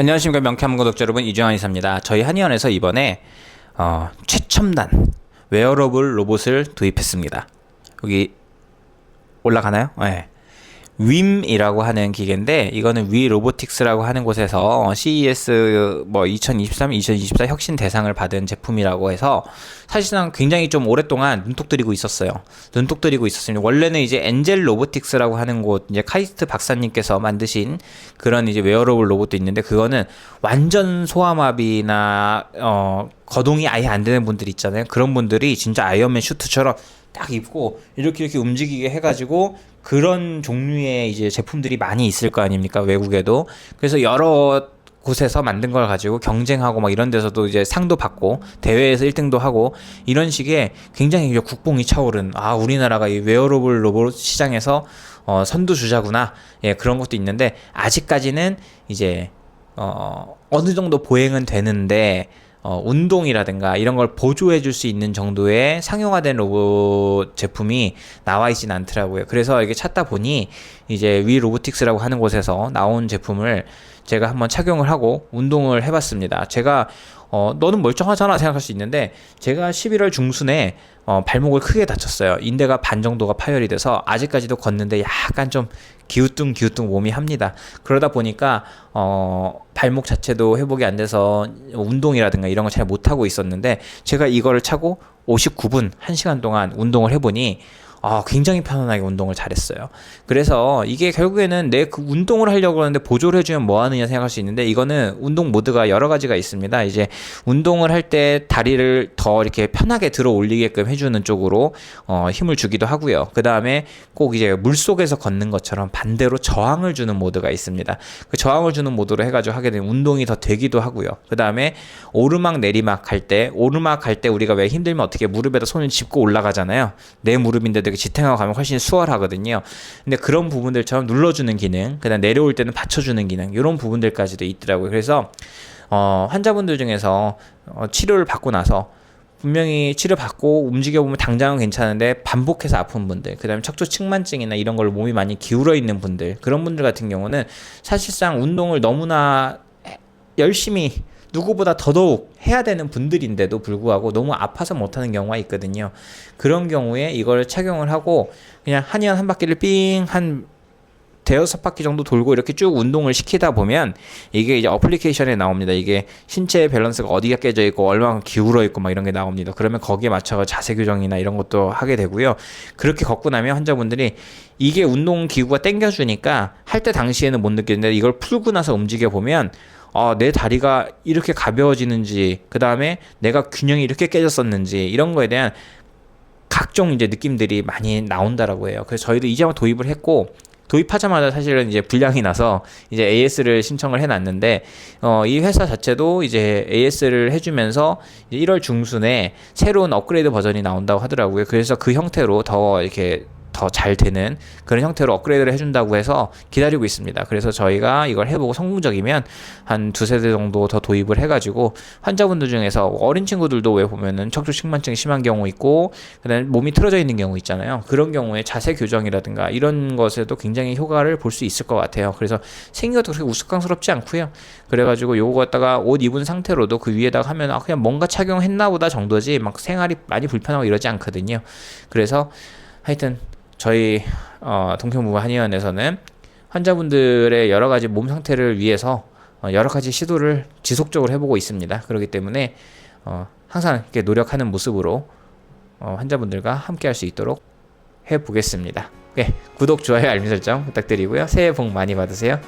안녕하십니까 명쾌한 구독자 여러분 이주환 이사입니다. 저희 한의원에서 이번에 어, 최첨단 웨어러블 로봇을 도입했습니다. 여기 올라가나요? 네. 윈이라고 하는 기계인데 이거는 위 로보틱스라고 하는 곳에서 CES 뭐 2023, 2024 혁신 대상을 받은 제품이라고 해서 사실상 굉장히 좀 오랫동안 눈독 들이고 있었어요. 눈독 들이고 있었습니다. 원래는 이제 엔젤 로보틱스라고 하는 곳 이제 카이스트 박사님께서 만드신 그런 이제 웨어러블 로봇도 있는데 그거는 완전 소아마비나 어 거동이 아예 안 되는 분들 있잖아요. 그런 분들이 진짜 아이언맨 슈트처럼 딱 입고 이렇게 이렇게 움직이게 해가지고 그런 종류의 이제 제품들이 많이 있을 거 아닙니까? 외국에도. 그래서 여러 곳에서 만든 걸 가지고 경쟁하고 막 이런 데서도 이제 상도 받고 대회에서 1등도 하고 이런 식의 굉장히 국뽕이 차오른 아 우리나라가 이 웨어러블 로봇 시장에서 어 선두 주자구나. 예 그런 것도 있는데 아직까지는 이제 어 어느 정도 보행은 되는데 어, 운동이라든가 이런 걸 보조해 줄 수 있는 정도의 상용화된 로봇 제품이 나와 있진 않더라고요. 그래서 이게 찾다 보니 이제 위 로보틱스라고 하는 곳에서 나온 제품을 제가 한번 착용을 하고 운동을 해봤습니다. 제가 어, 너는 멀쩡하잖아 생각할 수 있는데 제가 11월 중순에 어, 발목을 크게 다쳤어요. 인대가 반 정도가 파열이 돼서 아직까지도 걷는데 약간 좀 기우뚱 기우뚱 몸이 합니다. 그러다 보니까 어, 발목 자체도 회복이 안 돼서 운동이라든가 이런 걸 잘 못하고 있었는데 제가 이거를 차고 59분 1시간 동안 운동을 해보니 아, 굉장히 편안하게 운동을 잘했어요. 그래서 이게 결국에는 내 그 운동을 하려고 하는데 보조를 해주면 뭐 하느냐 생각할 수 있는데 이거는 운동 모드가 여러 가지가 있습니다. 이제 운동을 할 때 다리를 더 이렇게 편하게 들어 올리게끔 해주는 쪽으로 어, 힘을 주기도 하고요. 그 다음에 꼭 이제 물 속에서 걷는 것처럼 반대로 저항을 주는 모드가 있습니다. 그 저항을 주는 모드로 해가지고 하게 되면 운동이 더 되기도 하고요. 그 다음에 오르막 내리막 할때 오르막 할때 우리가 왜 힘들면 어떻게 무릎에다 손을 짚고 올라가잖아요. 내 무릎인데도 이렇게 지탱하고 가면 훨씬 수월하거든요. 근데 그런 부분들처럼 눌러주는 기능, 그다음 내려올 때는 받쳐주는 기능, 이런 부분들까지도 있더라고요. 그래서 어, 환자분들 중에서 어, 치료를 받고 나서 분명히 치료받고 움직여보면 당장은 괜찮은데 반복해서 아픈 분들, 그 다음에 척추 측만증이나 이런 걸로 몸이 많이 기울어 있는 분들, 그런 분들 같은 경우는 사실상 운동을 너무나 열심히 누구보다 더더욱 해야 되는 분들인데도 불구하고 너무 아파서 못하는 경우가 있거든요. 그런 경우에 이걸 착용을 하고 그냥 한의원 한 바퀴를 삥한 대여섯 바퀴 정도 돌고 이렇게 쭉 운동을 시키다 보면 이게 이제 어플리케이션에 나옵니다. 이게 신체 밸런스가 어디가 깨져 있고 얼마나 기울어 있고 막 이런 게 나옵니다. 그러면 거기에 맞춰서 자세 교정이나 이런 것도 하게 되고요. 그렇게 걷고 나면 환자분들이 이게 운동 기구가 땡겨주니까 할 때 당시에는 못 느끼는데 이걸 풀고 나서 움직여 보면 어, 내 다리가 이렇게 가벼워지는지, 그 다음에 내가 균형이 이렇게 깨졌었는지, 이런 거에 대한 각종 이제 느낌들이 많이 나온다라고 해요. 그래서 저희도 이제 막 도입을 했고, 도입하자마자 사실은 이제 불량이 나서 이제 AS를 신청을 해놨는데 어, 이 회사 자체도 이제 AS를 해주면서 1월 중순에 새로운 업그레이드 버전이 나온다고 하더라고요. 그래서 그 형태로 더 이렇게 더 잘 되는 그런 형태로 업그레이드를 해준다고 해서 기다리고 있습니다. 그래서 저희가 이걸 해보고 성공적이면 한 두세 대 정도 더 도입을 해가지고 환자분들 중에서 어린 친구들도 왜 보면은 척추 측만증 심한 경우 있고 그다음에 몸이 틀어져 있는 경우 있잖아요. 그런 경우에 자세 교정이라든가 이런 것에도 굉장히 효과를 볼 수 있을 것 같아요. 그래서 생긴 것도 그렇게 우스꽝스럽지 않고요. 그래가지고 요거 갖다가 옷 입은 상태로도 그 위에다가 하면 아 그냥 뭔가 착용했나 보다 정도지 막 생활이 많이 불편하고 이러지 않거든요. 그래서 하여튼 저희 어, 동평부부 한의원에서는 환자분들의 여러 가지 몸 상태를 위해서 어, 여러 가지 시도를 지속적으로 해보고 있습니다. 그렇기 때문에 어, 항상 이렇게 노력하는 모습으로 어, 환자분들과 함께 할 수 있도록 해보겠습니다. 네, 구독, 좋아요, 알림 설정 부탁드리고요. 새해 복 많이 받으세요.